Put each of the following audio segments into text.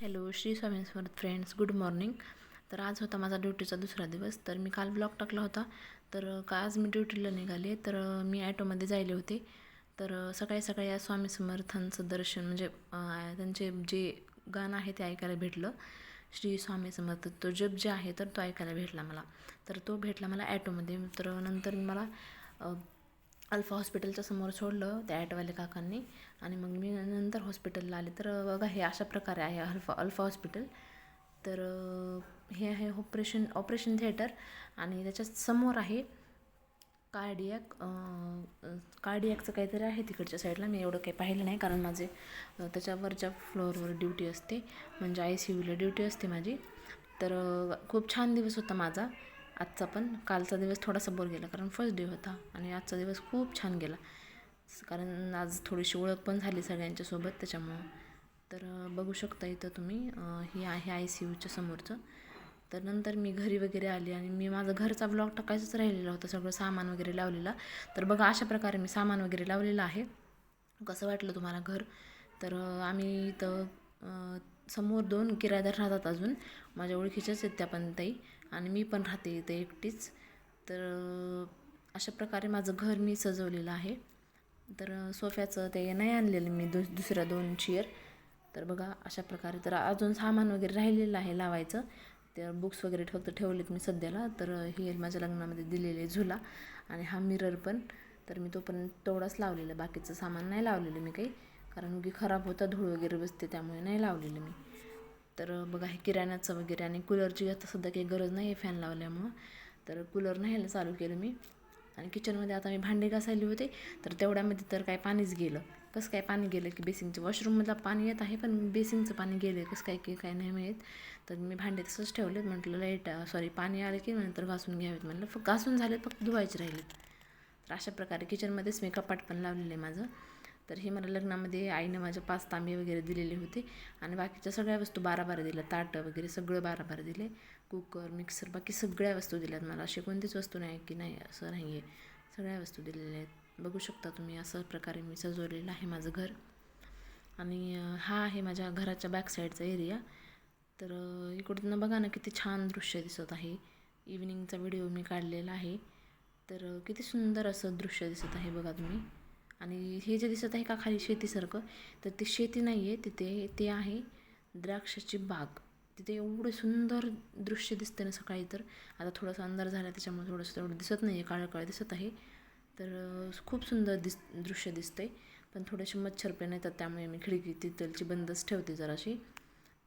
Hello Shri Swami Samarth friends good morning. तर आज होता माझा ड्युटीचा दुसरा दिवस तर मी काल ब्लॉग टाकला होता. तर का आज मी ड्युटीला निघाले तर मी ॲटोमध्ये जायले होते. तर सकाळी सकाळी या स्वामी समर्थांचं दर्शन म्हणजे त्यांचे जे गाणं आहे ते ऐकायला भेटलं. श्री स्वामी समर्थ तो जप जे आहे तर तो ऐकायला भेटला मला. तर तो भेटला मला ॲटोमध्ये. तर नंतर मला अल्फा हॉस्पिटलच्या समोर सोडलं त्या ॲटोवाल्या काकांनी. आणि मग मी नंतर हॉस्पिटलला आले. तर बघा हे अशा प्रकारे आहे अल्फा अल्फा हॉस्पिटल. तर हे आहे ऑपरेशन ऑपरेशन थिएटर. आणि त्याच्यासमोर आहे कार्डियक कार्डियकचं काहीतरी आहे तिकडच्या साईडला. मी एवढं काही पाहिलं नाही कारण माझे त्याच्यावरच्या फ्लोअरवर ड्युटी असते. म्हणजे आय सी यूला ड्युटी असते माझी. तर खूप छान दिवस होता माझा. आजचा पण कालचा दिवस थोडासा बोर गेला कारण फर्स्ट डे होता आणि आजचा दिवस खूप छान गेला. कारण आज थोडीशी ओळख पण झाली सगळ्यांच्यासोबत त्याच्यामुळं. तर बघू शकता इथं तुम्ही हे आहे आय सी यूच्या समोरचं. तर नंतर मी घरी वगैरे आली आणि मी माझा घरचा ब्लॉग टाकायचाच राहिलेला होता सगळं सामान वगैरे लावलेला. तर बघा अशा प्रकारे मी सामान वगैरे लावलेलं आहे. कसं वाटलं तुम्हाला घर? तर आम्ही इथं समोर दोन किरायदार राहतात अजून. माझ्या ओळखीच्याच आहेत त्या पण ताई आणि मी पण राहते इथे एकटीच. तर अशा प्रकारे माझं घर मी सजवलेलं आहे. तर सोफ्याचं ते नाही आणलेलं मी दु दुसऱ्या दोन चेअर. तर बघा अशा प्रकारे तर अजून सामान वगैरे राहिलेलं आहे लावायचं. तर बुक्स वगैरे फक्त ठेवलेत मी सध्याला. तर हे माझ्या लग्नामध्ये दिलेले झुला आणि हा मिरर पण. तर मी तो पण तेवढाच लावलेला. बाकीचं सामान नाही लावलेलं मी काही. कारण की खराब होता धूळ वगैरे बसते त्यामुळे नाही लावलेलं मी. तर बघा हे किराण्याचं वगैरे आणि कूलरची आता सध्या काही गरज नाही आहे फॅन लावल्यामुळं. तर कूलर नाही चालू केलं मी. आणि किचनमध्ये आता मी भांडे घासायले होते तर तेवढ्यामध्ये तर काय पाणीच गेलं. कसं काय पाणी गेलं की बेसिंगचं वॉशरूममधला पाणी येत आहे पण बेसिंगचं पाणी गेलं कसं काय की काय नाही माहीत. तर मी भांडे तसंच ठेवलेत म्हटलं लाइट सॉरी पाणी आलं की नंतर घासून घ्यावेत. म्हटलं फक्त घासून झाले फक्त धुवायचे राहिलेत. तर अशा प्रकारे किचनमध्येच मी कपाट पण लावलेलं आहे माझं. तर हे मला लग्नामध्ये आईनं माझ्या पाच तांबे वगैरे दिलेले होते. आणि बाकीच्या सगळ्या वस्तू बारा बारा दिल्या. ताटं वगैरे सगळं बारा बारा दिले. कुकर मिक्सर बाकी सगळ्या वस्तू दिल्यात मला. अशी कोणतीच वस्तू नाही की नाही असं नाही आहे. सगळ्या वस्तू दिलेल्या आहेत. बघू शकता तुम्ही असं प्रकारे मी सजवलेलं आहे माझं घर. आणि हा आहे माझ्या घराच्या बॅक साईडचा एरिया तर इकडून बघा ना किती छान दृश्य दिसत आहे. इव्हिनिंगचा व्हिडिओ मी काढलेला आहे. तर किती सुंदर असं दृश्य दिसत आहे बघा तुम्ही. आणि हे जे दिसत आहे का खाली शेतीसारखं तर ते शेती नाही आहे. तिथे ते आहे द्राक्षाची बाग. तिथे एवढं सुंदर दृश्य दिसतं ना सकाळी तर. आता थोडासा अंधार झाला त्याच्यामुळे थोडंसं तेवढं दिसत नाही आहे काळं काळं दिसत आहे. तर खूप सुंदर दिस दृश्य दिसतंय. पण थोडेसे मच्छर पण येतात त्यामुळे मी खिडकी तिथलची बंदच ठेवते जराशी.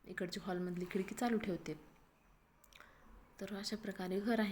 इकडची हॉलमधली खिडकी चालू ठेवते. तर अशा प्रकारे घर आहे.